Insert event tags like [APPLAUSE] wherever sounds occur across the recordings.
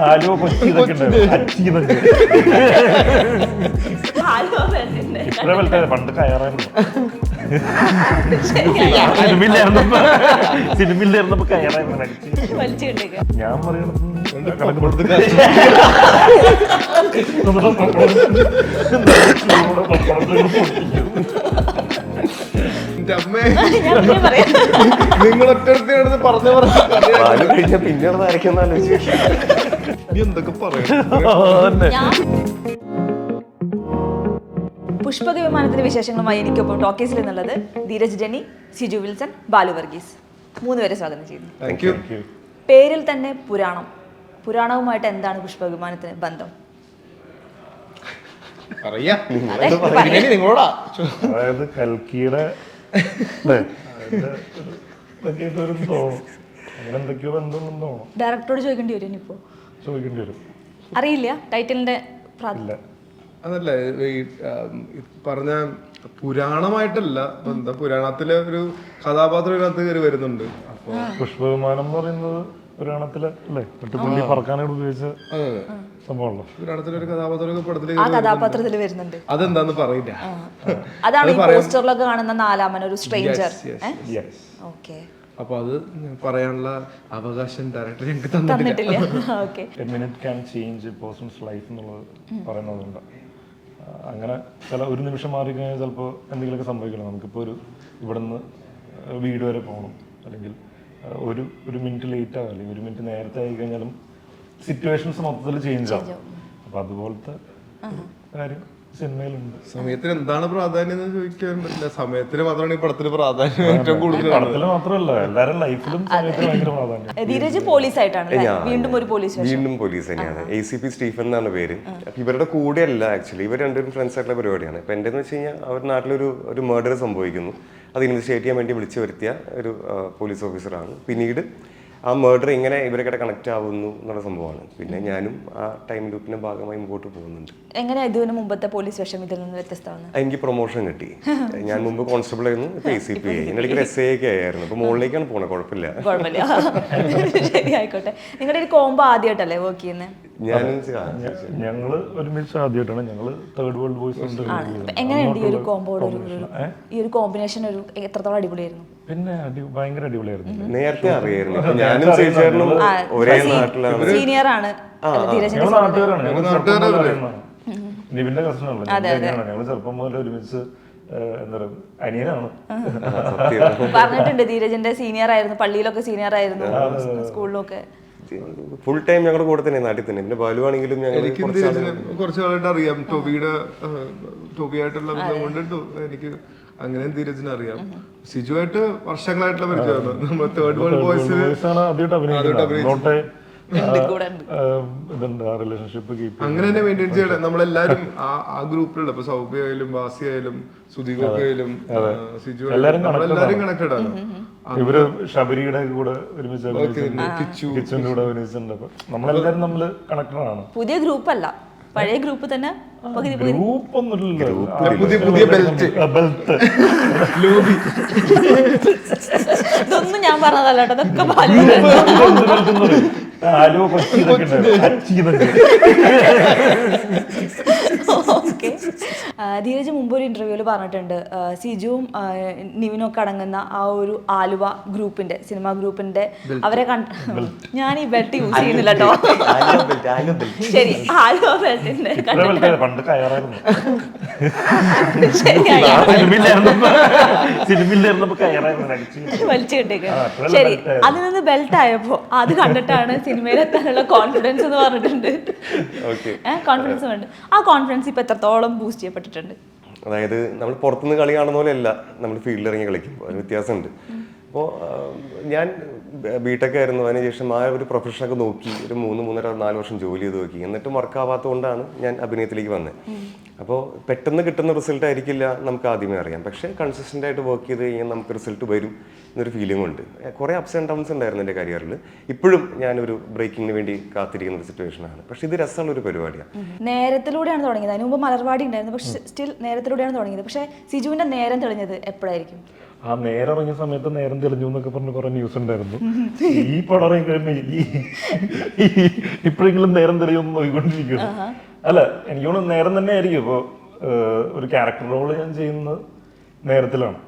ആലുവ കൊച്ചി ഇതൊക്കെ ഇത്ര വലുത് പണ്ട് കയറായിരുന്നു. സിനിമയിലായിരുന്നപ്പോ. സിനിമയിലായിരുന്നപ്പോ കയറായിരുന്നു. ഞാൻ പറയണത് എന്റെ അമ്മേ. നിങ്ങൾ ഒറ്റടുത്ത് പറഞ്ഞ പറഞ്ഞു കഴിഞ്ഞ പിന്നെ ആയിരിക്കും ആലോചിച്ച്. നീ എന്തൊക്കെ പറയണം? [LAUGHS] ഞാൻ പുഷ്പക വിമാനത്തിന്റെ വിശേഷങ്ങളുമായി എനിക്കൊപ്പം ടോക്കീസിൽ നിന്നുള്ളത് ധീരജ് ഡെനി സിജു വിൽസൺ ബാലു വർഗീസ്. മൂന്നുപേരെ സ്വാഗതം ചെയ്യുന്നു. പേരിൽ തന്നെ പുരാണം. പുരാണവുമായിട്ട് എന്താണ് പുഷ്പ വിമാനത്തിന് ബന്ധം അതായത് കൽക്കിയുടെ ഡയറക്ടറോട് ചോദിക്കേണ്ടി വരും ഇനിയിപ്പോ. ചോദിക്കേണ്ടി വരും. അറിയില്ല. ടൈറ്റിലിന്റെ അതല്ല ഈ ഈ പറഞ്ഞ പുരാണമായിട്ടല്ല എന്താ പുരാണത്തിലെ ഒരു കഥാപാത്രം ഇതിനകത്ത് കയറി വരുന്നുണ്ട്. അപ്പൊ പുഷ്പവിമാനം എന്ന് പറയുന്നത് അല്ലേ? വെട്ടുപുള്ളി പറക്കാനായിട്ട് ഉപയോഗിച്ച സംഭവമല്ലോ കഥാപാത്രമൊക്കെ ആ കഥാപാത്രത്തിൽ വരുന്നുണ്ട്. അതെന്താന്ന് പറയില്ല. അതാണ് ഈ പോസ്റ്ററിലൊക്കെ കാണുന്ന നാലാമൻ ഒരു സ്ട്രേഞ്ചർ യെസ് ഓക്കെ അപ്പൊ അത് പറയാനുള്ള അവകാശം ഡയറക്ടർ ഞങ്ങൾക്ക് തന്നിട്ടില്ല. A minute can change person's life എന്നുള്ളത് പറയുന്നതുണ്ട് അങ്ങനെ ചില ഒരു നിമിഷം മാറി കഴിഞ്ഞാൽ ചിലപ്പോൾ എന്തെങ്കിലുമൊക്കെ സംഭവിക്കണം. നമുക്കിപ്പോൾ ഒരു ഇവിടുന്ന് വീട് വരെ പോകണം. അല്ലെങ്കിൽ ഒരു ഒരു മിനിറ്റ് ലേറ്റ് ആവും. അല്ലെങ്കിൽ ഒരു മിനിറ്റ് നേരത്തെ ആയി കഴിഞ്ഞാലും സിറ്റുവേഷൻസ് മൊത്തത്തിൽ ചേഞ്ച് ആവും. അപ്പൊ അതുപോലത്തെ കാര്യം സിനിമയിലുണ്ട്. സമയത്തിന് എന്താണ് പ്രാധാന്യം എന്ന് ചോദിക്കാൻ പറ്റില്ല. സമയത്തിന് മാത്രമാണ് ഈ പടത്തിന് പ്രാധാന്യം ഏറ്റവും കൂടുതൽ പടത്തിൽ മാത്രമല്ല എല്ലാവരുടെ ലൈഫിലും സമയത്തിന് ഭയങ്കര പ്രാധാന്യം. ധീരജ് പോലീസ് ആയിട്ടാണ് വീണ്ടും ഒരു പോലീസ് വീണ്ടും പോലീസ് തന്നെയാണ്. എ സി പി സ്റ്റീഫൻ എന്നാണ് പേര്. ഇവരുടെ കൂടെ അല്ല ആക്ച്വലി ഇവർ രണ്ടുപേരും ഫ്രണ്ട്സ് ആയിട്ടുള്ള പരിപാടിയാണ്. ഇപ്പൊ എന്റെ എന്ന് വെച്ച് കഴിഞ്ഞാൽ അവർ നാട്ടിലൊരു ഒരു മർഡർ സംഭവിക്കുന്നു. അത് ഇൻവെസ്റ്റിഗേറ്റ് ചെയ്യാൻ വേണ്ടി വിളിച്ചു വരുത്തിയ ഒരു പോലീസ് ഓഫീസറാണ്. പിന്നീട് ആ മർഡർ ഇങ്ങനെ ഇവരൊക്കെ കണക്ട് ആവുന്നു എന്നുള്ള സംഭവമാണ്. പിന്നെ ഞാനും ആ ടൈം ലൂപ്പിന്റെ ഭാഗമായി മുമ്പോട്ട് പോകുന്നുണ്ട്. എങ്ങനെ ഇതിന് മുമ്പത്തെ പോലീസ് വേഷം ഇതിൽ നിന്ന് വ്യത്യസ്തമാണ് എനിക്ക് പ്രൊമോഷൻ കിട്ടി. ഞാൻ മുമ്പ് കോൺസ്റ്റബിൾ ആയിരുന്നു ഇപ്പൊ എ സി പി ആയി ഇടയ്ക്ക് എസ് ഐ ഒക്കെ ആയിരുന്നു. അപ്പൊ മുകളിലേക്കാണ് പോണത് കുഴപ്പമില്ല. കുഴപ്പമില്ല. [LAUGHS] ശരി ആയിക്കോട്ടെ. നിങ്ങളുടെ ഒരു കോംബോ ആദ്യമായിട്ടല്ലേ വർക്ക് ചെയ്യുന്നത് ഞങ്ങൾ ഒരുമിച്ച് ആദ്യമായിട്ടാണ്. ഞങ്ങൾ തേർഡ് വേൾഡ് ബോയ്സ് എങ്ങനെയുണ്ട് ഈ ഒരു കോമ്പോ ഈ ഒരു കോമ്പിനേഷൻ ഒരു എത്രത്തോളം അടിപൊളിയായിരുന്നു? പിന്നെ അടി ഭയങ്കര അടിപൊളിയായിരുന്നു. നേരത്തെ അറിയായിരുന്നു. ഞാനും ചേച്ചേട്ടനും ഒരേ നാട്ടിലാണ് സീനിയർ ആണ്. നാട്ടുകാരാണ്. നിവിന്റെ കസിനാണല്ലോ ഞങ്ങൾ ചെറുപ്പം മുതൽ ഒരുമിച്ച് അനിയനാണ്. പറഞ്ഞിട്ടുണ്ട് ധീരജിന്റെ സീനിയർ ആയിരുന്നു പള്ളിയിലൊക്കെ സീനിയർ ആയിരുന്നു സ്കൂളിലൊക്കെ. ഫുൾ ടൈം ഞങ്ങളുടെ കൂടെ തന്നെ നാട്ടിൽ തന്നെ. പിന്നെ ബാലുവാണെങ്കിലും ഞങ്ങൾ എനിക്ക് ധീരജിനെ കുറച്ച് കാലമായിട്ട് അറിയാം. ടോബിയുടെ ടോബിയായിട്ടുള്ള ബന്ധം കൊണ്ട് എനിക്ക് അങ്ങനെ ധീരജിനെ അറിയാം. സിജുവായിട്ട് വർഷങ്ങളായിട്ടുള്ള പരിചയമാണ്. നമ്മൾ തേർഡ് വേൾഡ് ബോയ്സ് ആദ്യമായിട്ട് അഭിനയിക്കുന്നത്. ഇതുണ്ട് ആ റിലേഷൻഷിപ്പ് കീപ്പ് അങ്ങനെ തന്നെ മെയിന്റെയിൻ ചെയ്യണം നമ്മളെല്ലാരും ആ ഗ്രൂപ്പിലുള്ള ഇപ്പൊ സൗബി ആയാലും ബാസി ആയാലും ആയാലും സിജു ആയാലും എല്ലാരും കണക്റ്റഡ് ആണ്. ഇവർ ശബരിയുടെ കൂടെ ഒരുമിച്ച് അഭിനയിച്ചിട്ടുണ്ട്. കിച്ചുവിന്റെ കൂടെ അപ്പൊ നമ്മളെല്ലാരും നമ്മൾ കണക്റ്റഡ് ആണ്. പുതിയ ഗ്രൂപ്പ് അല്ല. പഴയ ഗ്രൂപ്പ് തന്നെ? ഗ്രൂപ്പ് ഒന്നുമില്ല പുതിയ പുതിയ ബെൽറ്റ് ബെൽറ്റ് ലൂബി. ഇതൊന്നും ഞാൻ പറഞ്ഞതല്ല കേട്ടോ. ഇതൊക്കെ ബാലു ആലുവ കൊച്ചി ഇതൊക്കെ ഉണ്ട് അച്ചി ഇതൊക്കെ ഓക്കെ ധീരജ് മുമ്പ് ഒരു ഇന്റർവ്യൂവിൽ പറഞ്ഞിട്ടുണ്ട്. സിജുവും ആ, നിവിനും ഒക്കെ അടങ്ങുന്ന ആ ഒരു ആലുവ ഗ്രൂപ്പിന്റെ സിനിമ ഗ്രൂപ്പിന്റെ അവരെ കണ്ട ഞാൻ ഈ ബെൽറ്റ് യൂസ് ചെയ്യുന്നില്ല കേട്ടോ ശരി ആലുവ ബെൽറ്റിന്റെ വലിച്ചു കിട്ടേക്ക് ശരി അതിൽ നിന്ന് ബെൽറ്റ് ആയപ്പോ അത് കണ്ടിട്ടാണ് സിനിമയിലെത്താനുള്ള കോൺഫിഡൻസ് എന്ന് പറഞ്ഞിട്ടുണ്ട്. ഓക്കെ കോൺഫിഡൻസ് വേണ്ട ആ കോൺഫിഡൻസ് ഇപ്പൊ എത്രത്തോളം ബൂസ്റ്റ് ചെയ്യപ്പെട്ടിട്ടുണ്ട്. അതായത് നമ്മൾ പുറത്തുനിന്ന് കളി കാണുന്ന പോലെ അല്ല നമ്മൾ ഫീൽഡിൽ ഇറങ്ങി കളിക്കുമ്പോൾ ഒരു വ്യത്യാസമുണ്ട്. അപ്പോൾ ഞാൻ ബിടെക് ആയിരുന്നു. അതിനുശേഷം ആ ഒരു പ്രൊഫഷനൊക്കെ നോക്കി ഒരു മൂന്ന് മൂന്നര നാല് വർഷം ജോലി ചെയ്ത് നോക്കി. എന്നിട്ടും വർക്ക് ആവാത്തതുകൊണ്ടാണ് ഞാൻ അഭിനയത്തിലേക്ക് വന്നത് അപ്പോൾ പെട്ടെന്ന് കിട്ടുന്ന റിസൾട്ട് ആയിരിക്കില്ല നമുക്ക് ആദ്യമേ അറിയാം. പക്ഷേ കൺസിസ്റ്റന്റ് ആയിട്ട് വർക്ക് ചെയ്ത് കഴിഞ്ഞാൽ നമുക്ക് റിസൾട്ട് വരും. എന്നൊരു ഫീലിംഗ് ഉണ്ട്. കുറേ അപ്സ് ആൻഡ് ഡൗൺസ് ഉണ്ടായിരുന്നു എന്റെ കരിയറിൽ ഇപ്പോഴും ഞാനൊരു ബ്രേക്കിങ്ങിന് വേണ്ടി കാത്തിരിക്കുന്ന ഒരു സിറ്റുവേഷനാണ് പക്ഷെ ഇത് രസമുള്ള ഒരു പരിപാടിയാണ് നേരത്തിലൂടെയാണ് തുടങ്ങിയത്. അതിന് മുമ്പ് മലർവാടി ഉണ്ടായിരുന്നു. പക്ഷെ സ്റ്റിൽ നേരത്തിലൂടെയാണ് തുടങ്ങിയത്. പക്ഷേ സിജുവിന്റെ നേരം തെളിഞ്ഞത് എപ്പോഴായിരിക്കും? ആ നേരം ഇറങ്ങിയ സമയത്ത് നേരം തെളിഞ്ഞു എന്നൊക്കെ പറഞ്ഞ് കുറെ ന്യൂസ് ഉണ്ടായിരുന്നു. ഈ പടം ഇറങ്ങി കഴിയുമ്പോ ഈ ഇപ്പോഴെങ്കിലും നേരം തെളിയും നോക്കിക്കൊണ്ടിരിക്കുന്നു അല്ല എനിക്ക് തോന്നുന്നു നേരം തന്നെ ആയിരിക്കും ഇപ്പോൾ ഒരു ക്യാരക്ടർ റോൾ ഞാൻ ചെയ്യുന്നത് നേരത്തിലാണ്.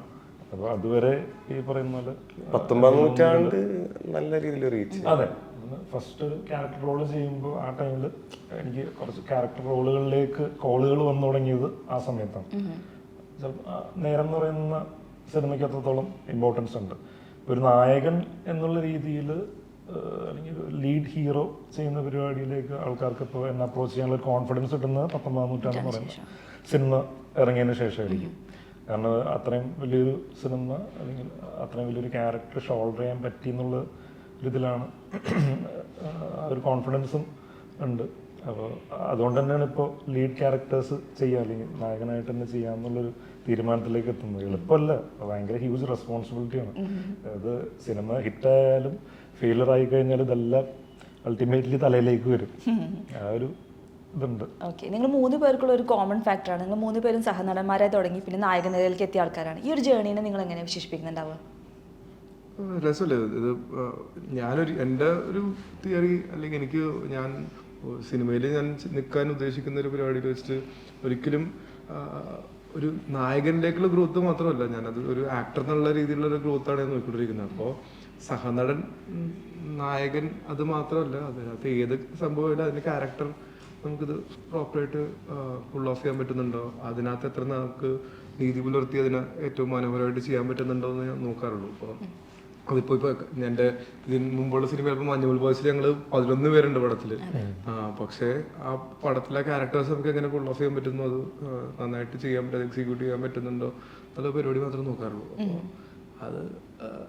അപ്പൊ അതുവരെ ഈ പറയുന്ന പോലെ പത്തൊമ്പതാം നൂറ്റാണ്ട് നല്ല രീതിയിൽ റീച്ച് അതെ. ഫസ്റ്റ് ഒരു ക്യാരക്ടർ റോൾ ചെയ്യുമ്പോൾ ആ ടൈമിൽ എനിക്ക് കുറച്ച് ക്യാരക്ടർ റോളുകളിലേക്ക് കോളുകൾ വന്നു തുടങ്ങിയത് ആ സമയത്താണ്. ചിലപ്പോൾ നേരം എന്ന് പറയുന്ന സിനിമയ്ക്ക് അത്രത്തോളം ഇമ്പോർട്ടൻസ് ഉണ്ട്. ഒരു നായകൻ എന്നുള്ള രീതിയിൽ അല്ലെങ്കിൽ ലീഡ് ഹീറോ ചെയ്യുന്ന പരിപാടിയിലേക്ക് ആൾക്കാർക്ക് ഇപ്പോൾ എന്നെ അപ്രോച്ച് ചെയ്യാനുള്ള ഒരു കോൺഫിഡൻസ് കിട്ടുന്നത് പത്തൊമ്പതാം നൂറ്റാണ്ടെന്ന് പറയുന്നത് സിനിമ ഇറങ്ങിയതിന് ശേഷമായിരിക്കും. കാരണം അത്രയും വലിയൊരു സിനിമ അല്ലെങ്കിൽ അത്രയും വലിയൊരു ക്യാരക്ടർ ഷോൾഡർ ചെയ്യാൻ പറ്റി എന്നുള്ള ഒരു ഇതിലാണ് ആ ഒരു കോൺഫിഡൻസും ഉണ്ട്. അപ്പോൾ അതുകൊണ്ട് തന്നെയാണ് ഇപ്പോൾ ലീഡ് ക്യാരക്ടേഴ്സ് ചെയ്യുക അല്ലെങ്കിൽ നായകനായിട്ട് തന്നെ ചെയ്യാമെന്നുള്ളൊരു തീരുമാനത്തിലേക്ക് എത്തുന്നത്. എളുപ്പമല്ല ഭയങ്കര ഹ്യൂജ് റെസ്പോൺസിബിലിറ്റിയാണ് അത് സിനിമ ഹിറ്റായാലും ഫെയിലർ ആയി കഴിഞ്ഞാൽ ഇതെല്ലാം അൾട്ടിമേറ്റ്ലി തലയിലേക്ക് വരും. ആ ഒരു ഇതുണ്ട്. ഓക്കെ നിങ്ങൾ മൂന്ന് പേർക്കുള്ള ഒരു കോമൺ ഫാക്ടറാണ് നിങ്ങൾ മൂന്ന് പേരും സഹനടന്മാരായി തുടങ്ങി. പിന്നെ നായക നിലയിലേക്ക് എത്തിയ ആൾക്കാരാണ്. ഈ ഒരു ജേർണീനെ നിങ്ങൾ എങ്ങനെ വിശേഷിപ്പിക്കുന്നുണ്ടാവുക? രസമല്ലേ? ഇത്? ഞാനൊരു എന്റെ ഒരു തിയറി അല്ലെങ്കിൽ എനിക്ക് ഞാൻ സിനിമയിൽ ഞാൻ നിൽക്കാൻ ഉദ്ദേശിക്കുന്ന ഒരു പരിപാടിയിൽ വെച്ചിട്ട് ഒരിക്കലും ഒരു നായകനിലേക്കുള്ള ഗ്രോത്ത് മാത്രമല്ല. ഞാനത് ഒരു ആക്ടർ എന്നുള്ള രീതിയിലുള്ള ഒരു ഗ്രോത്താണ് ഞാൻ നോക്കിക്കൊണ്ടിരിക്കുന്നത്. അപ്പോൾ സഹനടൻ നായകൻ അത് മാത്രമല്ല. അതിനകത്ത് ഏത് സംഭവമായാലും അതിന്റെ ക്യാരക്ടർ നമുക്കിത് പ്രോപ്പറായിട്ട് ഫുൾ ഓഫ് ചെയ്യാൻ പറ്റുന്നുണ്ടോ? അതിനകത്ത് എത്ര നമുക്ക് നീതി പുലർത്തി അതിനെ ഏറ്റവും മനോഹരമായിട്ട് ചെയ്യാൻ പറ്റുന്നുണ്ടോ എന്ന് ഞാൻ നോക്കാറുള്ളൂ. അപ്പോൾ അതിപ്പോ ഇപ്പൊ എന്റെ ഇതിന് മുമ്പുള്ള സിനിമ ചിലപ്പോൾ മഞ്ഞുമൽ ബോയ്സിൽ ഞങ്ങൾ പതിനൊന്ന് പേരുണ്ട് പടത്തിൽ. ആ പക്ഷേ ആ പടത്തിലെ ക്യാരക്ടേഴ്സ് നമുക്ക് എങ്ങനെ ഫുൾ ഓഫ് ചെയ്യാൻ പറ്റുന്നു? അത് നന്നായിട്ട് ചെയ്യാൻ പറ്റും എക്സിക്യൂട്ട് ചെയ്യാൻ പറ്റുന്നുണ്ടോ? എന്നുള്ള പരിപാടി മാത്രമേ നോക്കാറുള്ളൂ. അത്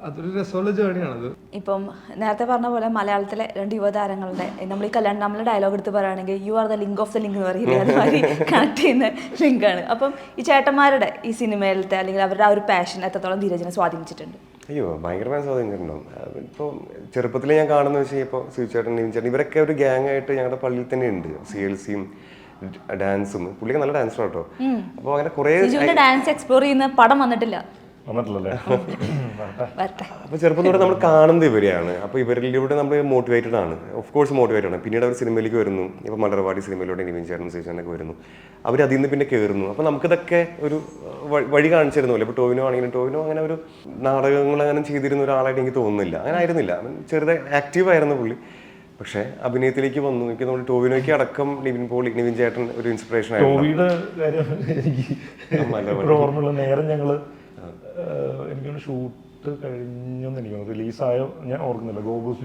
അതൊരു രസമുള്ള ജേണിയാണത്. ഇപ്പം നേരത്തെ പറഞ്ഞ പോലെ മലയാളത്തിലെ രണ്ട് യുവതാരങ്ങളുടെ നമ്മൾ ഈ കല്യാണം നമ്മളെ ഡയലോഗ് എടുത്ത് പറയുകയാണെങ്കിൽ you are the link of the link എന്ന് പറയില്ലേ? അതുമാതിരി [LAUGHS] കണക്ട് ചെയ്യുന്ന ലിങ്കാണ്. അപ്പം ഈ ചേട്ടന്മാരുടെ ഈ സിനിമയിലത്തെ അല്ലെങ്കിൽ അവരുടെ ആ ഒരു പാഷൻ എത്രത്തോളം ധീരജിനെ സ്വാധീനിച്ചിട്ടുണ്ട്? അയ്യോ ഭയങ്കരമായ സ്വാധീനിച്ചിട്ടുണ്ടാവും ഇപ്പോൾ ചെറുപ്പത്തിൽ ഞാൻ കാണുന്ന വെച്ചാൽ ഇപ്പോൾ സുചേട്ടൻ ചേട്ടൻ ഇവരൊക്കെ ഒരു ഗ്യാങ് ആയിട്ട് ഞങ്ങളുടെ പള്ളിയിൽ തന്നെ ഉണ്ട്. സി എൽ സിയും ഡാൻസും. പുള്ളിക്ക് നല്ല ഡാൻസർ കേട്ടോ. അപ്പോൾ അങ്ങനെ കുറേ ഡാൻസ് എക്സ്പ്ലോർ ചെയ്യുന്ന പടം വന്നിട്ടില്ല. വന്നിട്ടില്ലല്ലേ. വരട്ടെ. ചെറുപ്പം തൊട്ട് നമ്മൾ കാണുന്നത് ഇവരെയാണ്. അപ്പൊ ഇവരിലൂടെ നമ്മൾ മോട്ടിവേറ്റഡ് ആണ്. ഓഫ് കോഴ്സ് മോട്ടിവേറ്റഡ് ആണ്. പിന്നീട് അവർ സിനിമയിലേക്ക് വരുന്നു. ഇപ്പൊ മലർവാടി സിനിമയിലൂടെ നിവിൻ ചേട്ടൻ സുചേട്ടനൊക്കെ വരുന്നു. അവർ അതിൽ നിന്ന് പിന്നെ കയറുന്നു അപ്പൊ നമുക്കിതൊക്കെ ഒരു വഴി കാണിച്ചിരുന്നല്ലോ ഇപ്പൊ ടോവിനോ ആണെങ്കിലും ടോവിനോ അങ്ങനെ ഒരു നാടകങ്ങൾ അങ്ങനെ ചെയ്തിരുന്ന ഒരാളായിട്ട് എനിക്ക് തോന്നുന്നില്ല. അങ്ങനെ ആയിരുന്നില്ല. ചെറുത് ചെറുതായി ആക്റ്റീവ് ആയിരുന്നു പുള്ളി. പക്ഷെ അഭിനയത്തിലേക്ക് വന്നു. എനിക്ക് നമ്മൾ ടോവിനോയ്ക്ക് അടക്കം നിവിൻ പോളി നിവിൻ ചേട്ടൻ ഒരു ഇൻസ്പിറേഷൻ ആയിരുന്നു നേരം ഞങ്ങൾ ഏഹ്, എനിക്കൊന്ന് ഷൂട്ട് കഴിഞ്ഞെന്ന് എനിക്ക് റിലീസായോ ഞാൻ ഓർക്കുന്നില്ല. ഗോബൂസ്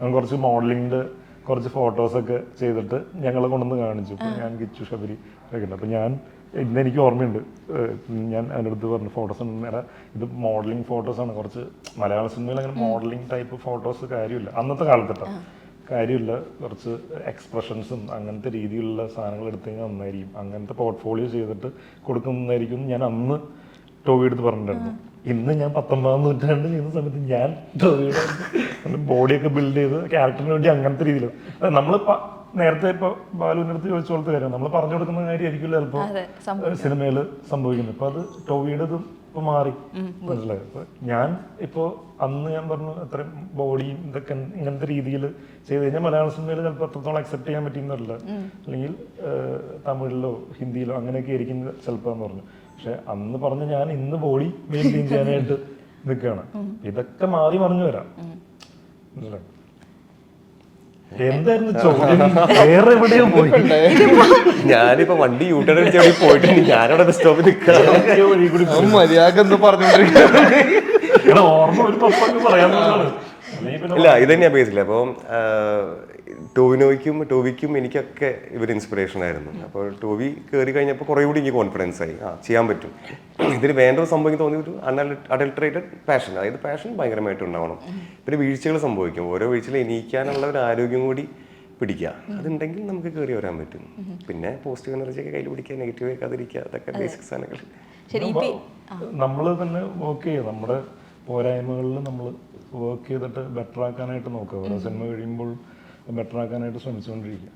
ഞാൻ കുറച്ച് മോഡലിംഗിന്റെ കുറച്ച് ഫോട്ടോസൊക്കെ ചെയ്തിട്ട് ഞങ്ങളെ കൊണ്ടുവന്ന് കാണിച്ചു. ഞാൻ കിച്ചു ശബരി ഒക്കെ ഉണ്ട്. അപ്പൊ ഞാൻ ഇന്ന് എനിക്ക് ഓർമ്മയുണ്ട്. ഞാൻ അതിന്റെ അടുത്ത് പറഞ്ഞു ഫോട്ടോസ് നേരെ ഇത് മോഡലിംഗ് ഫോട്ടോസ് ആണ് കുറച്ച് മലയാള സിനിമയിൽ അങ്ങനെ മോഡലിംഗ് ടൈപ്പ് ഫോട്ടോസ് കാര്യമില്ല. അന്നത്തെ കാലത്തിട്ടാ? കാര്യമില്ല. കുറച്ച് എക്സ്പ്രഷൻസും അങ്ങനത്തെ രീതിയിലുള്ള സാധനങ്ങൾ എടുത്തു കഴിഞ്ഞാൽ നന്നായിരിക്കും. അങ്ങനത്തെ പോർട്ട്ഫോളിയോ ചെയ്തിട്ട് കൊടുക്കുന്നതായിരിക്കും ഞാൻ അന്ന് ടോവി എടുത്ത് പറഞ്ഞിട്ടുണ്ടായിരുന്നു. ഇന്ന് ഞാൻ പത്തൊമ്പതാം നൂറ്റാണ്ട് ചെയ്യുന്ന സമയത്ത് ഞാൻ ടോവിയുടെ ബോഡിയൊക്കെ ബിൽഡ് ചെയ്ത് ക്യാരക്ടറിന് വേണ്ടി അങ്ങനത്തെ രീതിയിൽ നമ്മൾ നേരത്തെ ഇപ്പൊ ബാലുവിനടുത്ത് ചോദിച്ച പോലത്തെ കാര്യം നമ്മൾ പറഞ്ഞു കൊടുക്കുന്ന കാര്യമായിരിക്കില്ല ചിലപ്പോൾ അതെ സിനിമയിൽ സംഭവിക്കുന്നത്. ഇപ്പൊ അത് ടോവിയുടെതും ഇപ്പൊ മാറി. മനസ്സിലായി? അപ്പൊ ഞാൻ ഇപ്പോ അന്ന് ഞാൻ പറഞ്ഞു അത്രയും ബോഡിയും ഇതൊക്കെ ഇങ്ങനത്തെ രീതിയിൽ ചെയ്ത് കഴിഞ്ഞാൽ മലയാള സിനിമയിൽ ചിലപ്പോൾ അത്രത്തോളം അക്സെപ്റ്റ് ചെയ്യാൻ പറ്റിയെന്നല്ല. അല്ലെങ്കിൽ തമിഴിലോ ഹിന്ദിയിലോ അങ്ങനെയൊക്കെ ആയിരിക്കും ചിലപ്പോൾ എന്ന് പറഞ്ഞു. പക്ഷെ അന്ന് പറഞ്ഞ ഞാൻ ഇന്ന് ബോഡി മെയിന്റെയിൻ ചെയ്യാനായിട്ട് നിൽക്കുകയാണ്. ഇതൊക്കെ മാറി മറിഞ്ഞു വരാം. എന്തായിരുന്നു ചോദ്യം? വേറെ എവിടെയോ പോയി? ഞാനിപ്പോ വണ്ടി യൂട്ടേൺ അടിച്ച് അവിടെ പോയിട്ടുണ്ട്. ഞാനവിടെ ബസ് സ്റ്റോപ്പിൽ നിൽക്കാം മര്യാദ എന്താ പറഞ്ഞോണ്ടിരിക്കുന്നത് ഓർമ്മ ഒരു പിന്നെ ഇല്ല ഇത് തന്നെയാ ബേസില്ല അപ്പോൾ ടോവിനോയ്ക്കും ടോവിക്കും എനിക്കൊക്കെ ഇവർ ഇൻസ്പിറേഷൻ ആയിരുന്നു. അപ്പോൾ ടോവി കയറി കഴിഞ്ഞപ്പോൾ കുറേ കൂടി എനിക്ക് കോൺഫിഡൻസ് ആയി. ആ ചെയ്യാൻ പറ്റും. ഇതിന് വേണ്ട ഒരു സംഭവം എനിക്ക് തോന്നി ഒരു അഡൽട്രേറ്റഡ് പാഷൻ അതായത് പാഷൻ ഭയങ്കരമായിട്ട് ഉണ്ടാവണം. പിന്നെ വീഴ്ചകൾ സംഭവിക്കും. ഓരോ വീഴ്ചയിൽ എണീക്കാനുള്ള ഒരു ആരോഗ്യം കൂടി പിടിക്കുക. അതുണ്ടെങ്കിൽ നമുക്ക് കയറി വരാൻ പറ്റും. പിന്നെ പോസിറ്റീവ് എനർജി ഒക്കെ കയ്യിൽ പിടിക്കുക നെഗറ്റീവ് വെക്കാതിരിക്കുക അതൊക്കെ ബേസിക് സാധനങ്ങൾ നമ്മൾ തന്നെ വർക്ക് ചെയ്യുക. നമ്മുടെ പോരായ്മകളിൽ നമ്മൾ വർക്ക് ചെയ്തിട്ട് ബെറ്റർ ആക്കാനായിട്ട് നോക്കുക. ഓരോ സിനിമ കഴിയുമ്പോൾ ബെറ്റർ ആക്കാനായിട്ട് ശ്രമിച്ചുകൊണ്ടിരിക്കുക.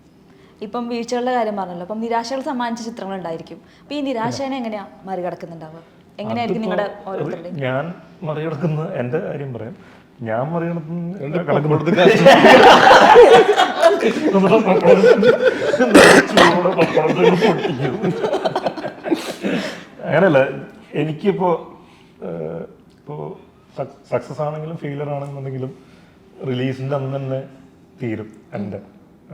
ഇപ്പം വീഴ്ചകളുടെ കാര്യം പറഞ്ഞല്ലോ. അപ്പം നിരാശകൾ സമ്മാനിച്ച ചിത്രങ്ങൾ ഉണ്ടായിരിക്കും. അപ്പം ഈ നിരാശനെ എങ്ങനെയാ മറികടക്കുന്നുണ്ടാവുക? എങ്ങനെയായിരിക്കും നിങ്ങളുടെ ഓരോരുത്തരുടെയും? ഞാൻ മറികടക്കുന്ന എന്റെ കാര്യം പറയാം. ഞാൻ മറികടക്കുന്ന [LAUGHS] അങ്ങനെയല്ല എനിക്കിപ്പോ ഇപ്പോ സക്സസ് ആണെങ്കിലും ഫെയിലർ ആണെന്നുണ്ടെങ്കിലും റിലീസിന്റെ അന്ന് തന്നെ തീരും. എന്റെ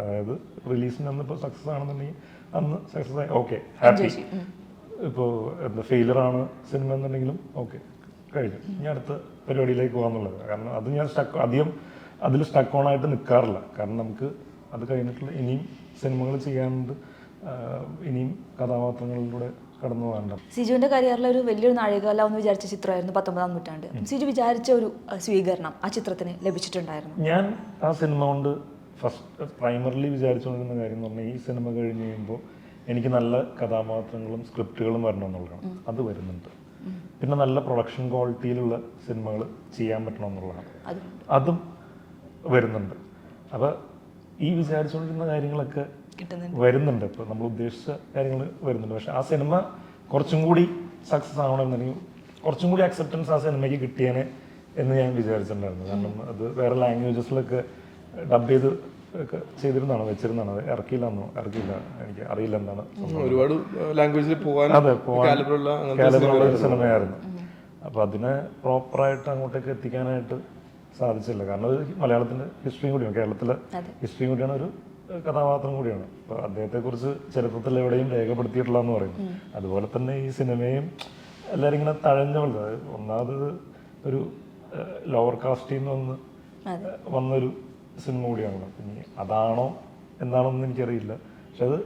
അതായത് റിലീസിന് അന്ന് ഇപ്പോൾ സക്സസ് ആണെന്നുണ്ടെങ്കിൽ അന്ന് സക്സസ് ആയി. ഓക്കെ ഹാപ്പി ഇപ്പോൾ എന്താ ഫെയിലർ ആണ് സിനിമ എന്നുണ്ടെങ്കിലും ഓക്കെ കഴിഞ്ഞു. ഇനി അടുത്ത പരിപാടിയിലേക്ക് പോകാന്നുള്ളത്. കാരണം അത് ഞാൻ സ്റ്റക്ക് അധികം അതിൽ സ്റ്റക്ക് ഓൺ ആയിട്ട് നിൽക്കാറില്ല കാരണം നമുക്ക് അത് കഴിഞ്ഞിട്ടുള്ള ഇനിയും സിനിമകൾ ചെയ്യാനുണ്ട്. ഇനിയും കഥാപാത്രങ്ങളിലൂടെ കടന്നു സിജുവിന്റെ കരിയറിലെ ഒരു വലിയൊരു നാഴികകല എന്ന് വിചാരിച്ച ചിത്രമായിരുന്നു പത്തൊമ്പതാം നൂറ്റാണ്ട്. സിജു വിചാരിച്ച ഒരു സ്വീകരണം ആ ചിത്രത്തിന് ലഭിച്ചിട്ടുണ്ടായിരുന്നു. ഞാൻ ആ സിനിമ കൊണ്ട് ഫസ്റ്റ് പ്രൈമറിലി വിചാരിച്ചുകൊണ്ടിരുന്ന കാര്യം എന്ന് പറഞ്ഞാൽ ഈ സിനിമ കഴിഞ്ഞ് കഴിയുമ്പോൾ എനിക്ക് നല്ല കഥാപാത്രങ്ങളും സ്ക്രിപ്റ്റുകളും വരണം എന്നുള്ളതാണ് അത് വരുന്നുണ്ട്. പിന്നെ നല്ല പ്രൊഡക്ഷൻ ക്വാളിറ്റിയിലുള്ള സിനിമകൾ ചെയ്യാൻ പറ്റണം എന്നുള്ളതാണ് അതും വരുന്നുണ്ട്. അപ്പോൾ ഈ വിചാരിച്ചുകൊണ്ടിരുന്ന കാര്യങ്ങളൊക്കെ വരുന്നുണ്ട്. ഇപ്പോൾ നമ്മൾ ഉദ്ദേശിച്ച കാര്യങ്ങൾ വരുന്നുണ്ട്. പക്ഷെ ആ സിനിമ കുറച്ചും കൂടി സക്സസ് ആവണമെന്നുണ്ടെങ്കിൽ കുറച്ചും കൂടി അക്സെപ്റ്റൻസ് ആ സിനിമയ്ക്ക് കിട്ടിയേനെ എന്ന് ഞാൻ വിചാരിച്ചിട്ടുണ്ടായിരുന്നു. കാരണം അത് വേറെ ലാംഗ്വേജസിലൊക്കെ ഡബ് ചെയ്ത് ഒക്കെ ചെയ്തിരുന്നാണ് വെച്ചിരുന്നാണ് അത് ഇറക്കിയില്ലെന്നോ? ഇറക്കിയില്ല. എനിക്ക് അറിയില്ല എന്താണ്. ഒരുപാട് ലാംഗ്വേജിൽ പോകാൻ അതെ ഒരു സിനിമയായിരുന്നു. അപ്പൊ അതിനെ പ്രോപ്പറായിട്ട് അങ്ങോട്ടേക്ക് എത്തിക്കാനായിട്ട് സാധിച്ചില്ല. കാരണം ഒരു മലയാളത്തിന്റെ ഹിസ്റ്ററിയും കൂടിയാണ്. കേരളത്തിലെ ഹിസ്റ്ററിയും കൂടിയാണ് ഒരു കഥാപാത്രം കൂടിയാണ്. അപ്പൊ അദ്ദേഹത്തെ കുറിച്ച് ചരിത്രത്തിൽ എവിടെയും രേഖപ്പെടുത്തിയിട്ടില്ല എന്ന് പറയുന്നു അതുപോലെ തന്നെ ഈ സിനിമയും എല്ലാവരും ഇങ്ങനെ തഴഞ്ഞ പോലെ. ഒന്നാമത് ഒരു ലോവർ കാസ്റ്റിൽ നിന്ന് വന്ന് വന്നൊരു സിനിമ കൂടിയാണല്ലോ ഇനി അതാണോ എന്താണോന്ന് എനിക്കറിയില്ല. പക്ഷെ അത്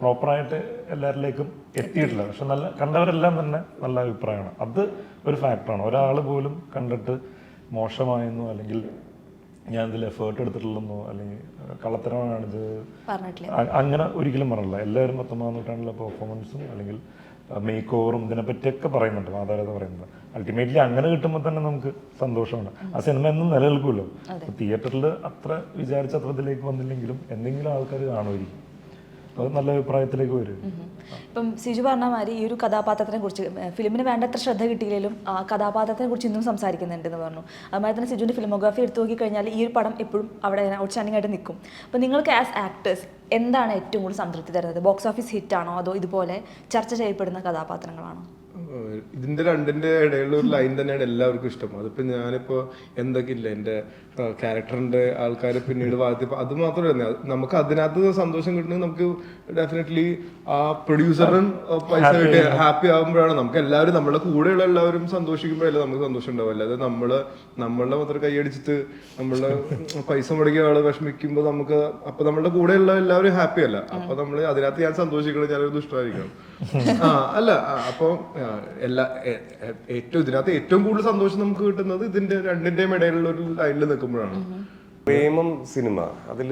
പ്രോപ്പറായിട്ട് എല്ലാവരിലേക്കും എത്തിയിട്ടില്ല. പക്ഷെ നല്ല കണ്ടവരെല്ലാം തന്നെ നല്ല അഭിപ്രായമാണ്. അത് ഒരു ഫാക്ടറാണ് ഒരാൾ പോലും കണ്ടിട്ട് മോശമായെന്നോ അല്ലെങ്കിൽ ഞാൻ ഇതിൽ എഫേർട്ട് എടുത്തിട്ടില്ലെന്നോ അല്ലെങ്കിൽ കള്ളത്തരമാണ് ഇത്. അങ്ങനെ ഒരിക്കലും പറഞ്ഞില്ല എല്ലാവരും പത്തൊമ്പതാം നൂറ്റാണ്ടിലെ പെർഫോമൻസും അല്ലെങ്കിൽ മേക്ക് ഓവറും ഇതിനെപ്പറ്റിയൊക്കെ പറയുന്നുണ്ട് മാതാപിതാ പറയുന്നത് അൾട്ടിമേറ്റ്ലി അങ്ങനെ കിട്ടുമ്പോൾ തന്നെ നമുക്ക് സന്തോഷമാണ്. ആ സിനിമ എന്നും നിലനിൽക്കുമല്ലോ. തിയേറ്ററിൽ അത്ര വിചാരിച്ച അത്രത്തിലേക്ക് വന്നില്ലെങ്കിലും എന്തെങ്കിലും ആൾക്കാർ കാണുമായിരിക്കും. അത് നല്ല അഭിപ്രായത്തിലേക്ക് വരും. ഇപ്പം സിജു പറഞ്ഞ മാതിരി ഈ ഒരു കഥാപാത്രത്തിനെ കുറിച്ച് ഫിലിമിന് വേണ്ടത്ര ശ്രദ്ധ കിട്ടിയില്ലെങ്കിലും ആ കഥാപാത്രത്തിനെ കുറിച്ച് ഇന്നും സംസാരിക്കുന്നുണ്ട് എന്ന് പറഞ്ഞു. അതുമാതിരി തന്നെ സിജുവിന്റെ ഫിലിമോഗ്രാഫി എടുത്തു നോക്കി കഴിഞ്ഞാൽ ഈ ഒരു പടം എപ്പോഴും അവിടെ ഔട്ട്സ്റ്റാൻഡിംഗ് ആയിട്ട് നിൽക്കും. അപ്പോൾ നിങ്ങൾക്ക് ആസ് ആക്ടേഴ്സ് എന്താണ് ഏറ്റവും കൂടുതൽ സംതൃപ്തി തരുന്നത്? ബോക്സ് ഓഫീസ് ഹിറ്റ് ആണോ അതോ ഇതുപോലെ ചർച്ച ചെയ്യപ്പെടുന്ന കഥാപാത്രങ്ങളാണോ? ഇതിന്റെ രണ്ടിന്റെ ഇടയിലുള്ള ഒരു ലൈൻ തന്നെയാണ് എല്ലാവർക്കും ഇഷ്ടം. അതിപ്പോ ഞാനിപ്പോ എന്തൊക്കെ ഇല്ല എന്റെ ക്യാരക്ടറിന്റെ ആൾക്കാര് പിന്നീട് വാഴ്ത്തിപ്പോ അത് മാത്രമല്ല നമുക്ക് അതിനകത്ത് സന്തോഷം കിട്ടുന്നത് നമുക്ക് ഡെഫിനറ്റ്ലി ആ പ്രൊഡ്യൂസറും പൈസ കിട്ടി ഹാപ്പി ആകുമ്പോഴാണ് നമുക്ക് എല്ലാവരും നമ്മുടെ കൂടെയുള്ള എല്ലാവരും സന്തോഷിക്കുമ്പോഴല്ലേ നമുക്ക് സന്തോഷം ഉണ്ടാവും അല്ലാതെ നമ്മൾ നമ്മളുടെ മാത്രം കൈയടിച്ചിട്ട് നമ്മൾ പൈസ മുടക്കിയ ആൾ വിഷമിക്കുമ്പോൾ നമുക്ക് അപ്പൊ നമ്മളുടെ കൂടെയുള്ള എല്ലാവരും ഹാപ്പി അല്ല. അപ്പൊ നമ്മൾ അതിനകത്ത് ഞാൻ സന്തോഷിക്കണം ഞാനൊരു ദുഷ്ടമായിരിക്കണം ആ അല്ല അപ്പൊ എല്ലാ ഏറ്റവും ഇതിനകത്ത് ഏറ്റവും കൂടുതൽ സന്തോഷം നമുക്ക് കിട്ടുന്നത് ഇതിന്റെ രണ്ടിന്റെയും ഇടയിലുള്ള ഒരു ലൈനിൽ നിൽക്കുമ്പോഴാണ്. പ്രേമം സിനിമ. അതിൽ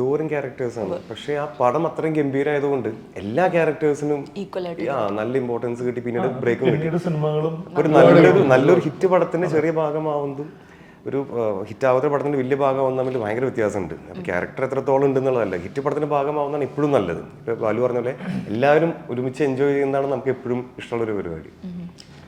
ദൂരം ക്യാരക്ടേഴ്സ് ആണ്. പക്ഷെ ആ പടം അത്രയും ഗംഭീരമായതുകൊണ്ട് എല്ലാ ക്യാരക്ടേഴ്സിനും ആ നല്ല ഇമ്പോർട്ടൻസ് കിട്ടി. പിന്നീട് ബ്രേക്ക് കിട്ടി. സിനിമകളും ഒരു നല്ലൊരു നല്ലൊരു ഹിറ്റ് പടത്തിന്റെ ചെറിയ ഭാഗമാവുന്നതും ഒരു ഹിറ്റ് ആവാത്ത പടത്തിന്റെ വലിയ ഭാഗമാവുന്ന തമ്മിൽ ഭയങ്കര വ്യത്യാസമുണ്ട്. അപ്പോൾ ക്യാരക്ടർ എത്രത്തോളം ഉണ്ടെന്നുള്ളതല്ല. ഹിറ്റ് പടത്തിന്റെ ഭാഗമാവുന്നതാണ് ഇപ്പോഴും നല്ലത്. ഇപ്പോൾ ബാലു പറഞ്ഞ പോലെ എല്ലാവരും ഒരുമിച്ച് എൻജോയ് ചെയ്യുന്നതാണ് നമുക്ക് എപ്പോഴും ഇഷ്ടമുള്ള ഒരു പരിപാടി.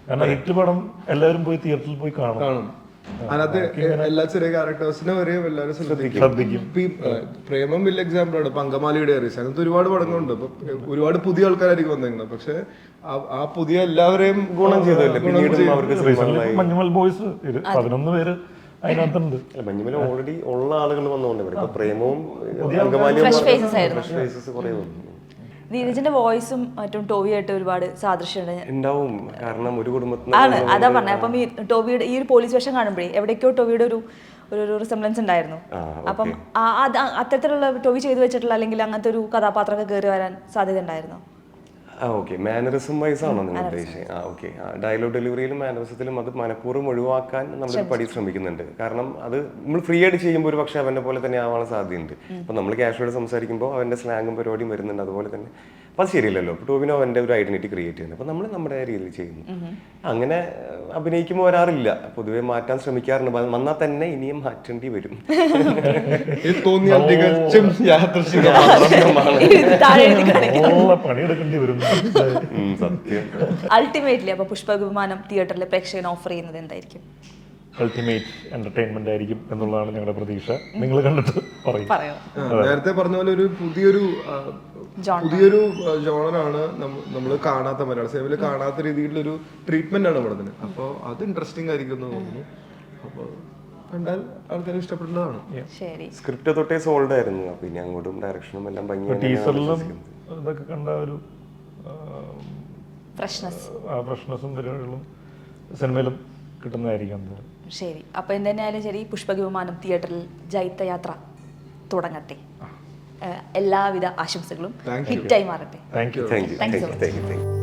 കാരണം ഹിറ്റ് പടം എല്ലാവരും പോയി തിയേറ്ററിൽ പോയി കാണും. കാണും. അതിനകത്ത് എല്ലാ ചെറിയ ക്യാരക്ടേഴ്സിനും ഒരേ എല്ലാവരും ശ്രദ്ധിക്കും. പ്രേമം വലിയ എക്സാമ്പിൾ ആണ്. പങ്കമാലിയുടെ ഏറീസ് അങ്ങനത്തെ ഒരുപാട് പടങ്ങളുണ്ട്. അപ്പൊ ഒരുപാട് പുതിയ ആൾക്കാരായിരിക്കും വന്നിരിക്കുന്നത്. പക്ഷെ ആ- പുതിയ എല്ലാവരെയും ഗുണം ചെയ്തല്ലേ പിന്നീട് അവർക്ക് മഞ്ഞുമൽ ബോയ്സ് പതിനൊന്ന് പേര് അതിനകത്തുണ്ട്. അല്ല മഞ്ഞുമല ഓൾറെഡി ഉള്ള ആളുകൾ വന്നുകൊണ്ട് പ്രേമവും നീരജിന്റെ വോയിസും മറ്റും ടോവിയായിട്ട് ഒരുപാട് സാദൃശ്യമുണ്ട്. ഉണ്ടാവും. കാരണം ഒരു കുടുംബത്തിൽ ആണ്. അതാ പറഞ്ഞത് അപ്പം ഈ ടോവിയുടെ ഈ ഒരു പോലീസ് വേഷം കാണുമ്പോഴേ എവിടേക്കോ ടോവിയുടെ ഒരു ഒരു റിസംബ്ലൻസ് ഉണ്ടായിരുന്നു. അപ്പം അത്തരത്തിലുള്ള ടോവി ചെയ്തു വെച്ചിട്ടുള്ള അല്ലെങ്കിൽ അങ്ങനത്തെ ഒരു കഥാപാത്രമൊക്കെ കയറി വരാൻ സാധ്യത ഉണ്ടായിരുന്നോ? ആ ഓക്കെ മാനറിസം വൈസ് ആണോ നിങ്ങൾ ഉദ്ദേശിച്ചത്? ആ ഓക്കെ ഡയലോഗ് ഡെലിവറിയിലും മാനറിസത്തിലും അത് മനഃപൂർവം ഒഴിവാക്കാൻ നമ്മൾ പടി ശ്രമിക്കുന്നുണ്ട്. കാരണം അത് നമ്മൾ ഫ്രീ ആയിട്ട് ചെയ്യുമ്പോൾ ഒരു പക്ഷേ അവന്റെ പോലെ തന്നെ ആവാൻ സാധ്യതയുണ്ട്. അപ്പോൾ നമ്മൾ കാഷ്വലായിട്ട് സംസാരിക്കുമ്പോൾ അവന്റെ സ്ലാങ്ങും പരിപാടിയും വരുന്നുണ്ട്. അതുപോലെ തന്നെ അപ്പം അത് ശരിയല്ലല്ലോ. ടോവിനോ അവന്റെ ഒരു ഐഡന്റിറ്റി ക്രിയേറ്റ് ചെയ്യുന്നത് അപ്പം നമ്മൾ നമ്മുടെ രീതിയിൽ ചെയ്യുന്നു. അങ്ങനെ അഭിനയിക്കുമ്പോൾ വരാറില്ല. പൊതുവെ മാറ്റാൻ ശ്രമിക്കാറുണ്ട്. വന്നാൽ തന്നെ ഇനിയും മാറ്റേണ്ടി വരും. [LAUGHS] അൾട്ടിമേറ്റ്ലി അപ്പൊ പുഷ്പവിമാനം തിയേറ്ററിൽ പ്രേക്ഷകന് ഓഫർ ചെയ്യുന്നത് എന്തായിരിക്കും? അൾട്ടിമേറ്റ് എന്റർടൈൻമെന്റ് ആയിരിക്കും എന്നുള്ളതാണ് ഞങ്ങളുടെ പ്രതീക്ഷ. നിങ്ങൾ കണ്ടിട്ട് പറയും. പറയോ. നേരത്തെ പറഞ്ഞ പോലെ ഒരു പുതിയൊരു പുതിയൊരു ജോണറാണ് നമ്മൾ കാണാത്ത മലയാള സിനിമയിൽ കാണാത്ത രീതിയിലുള്ള ഒരു ട്രീറ്റ്മെന്റ് ആണ് പടത്തിന്. അപ്പോൾ അത് ഇൻട്രസ്റ്റിംഗ് ആയിരിക്കും എന്ന് തോന്നുന്നു. അപ്പോൾ കണ്ടാൽ ആൾക്കാർ ഇഷ്ടപ്പെടുന്നതാണ്. ശരി. സ്ക്രിപ്റ്റ് തൊട്ടേ സോൾഡ് ആയിരുന്നു. അപ്പോൾ ഇനി അങ്ങോട്ടും ഡയറക്ഷനും എല്ലാം ടീസറിലും ഇതൊക്കെ കണ്ട ഒരു ഫ്രഷ്നസ് ആ ഫ്രഷ്നെസ്സും പരിപാടികളും സിനിമയിലും കിട്ടുന്നതായിരിക്കും തോന്നുന്നു ശരി. അപ്പൊ എന്തായാലും ശരി പുഷ്പവിമാനം തിയേറ്ററിൽ ജൈത്തയാത്ര തുടങ്ങട്ടെ. എല്ലാവിധ ആശംസകളും. ഹിറ്റായി മാറട്ടെ. Thank you thank you thank you thank you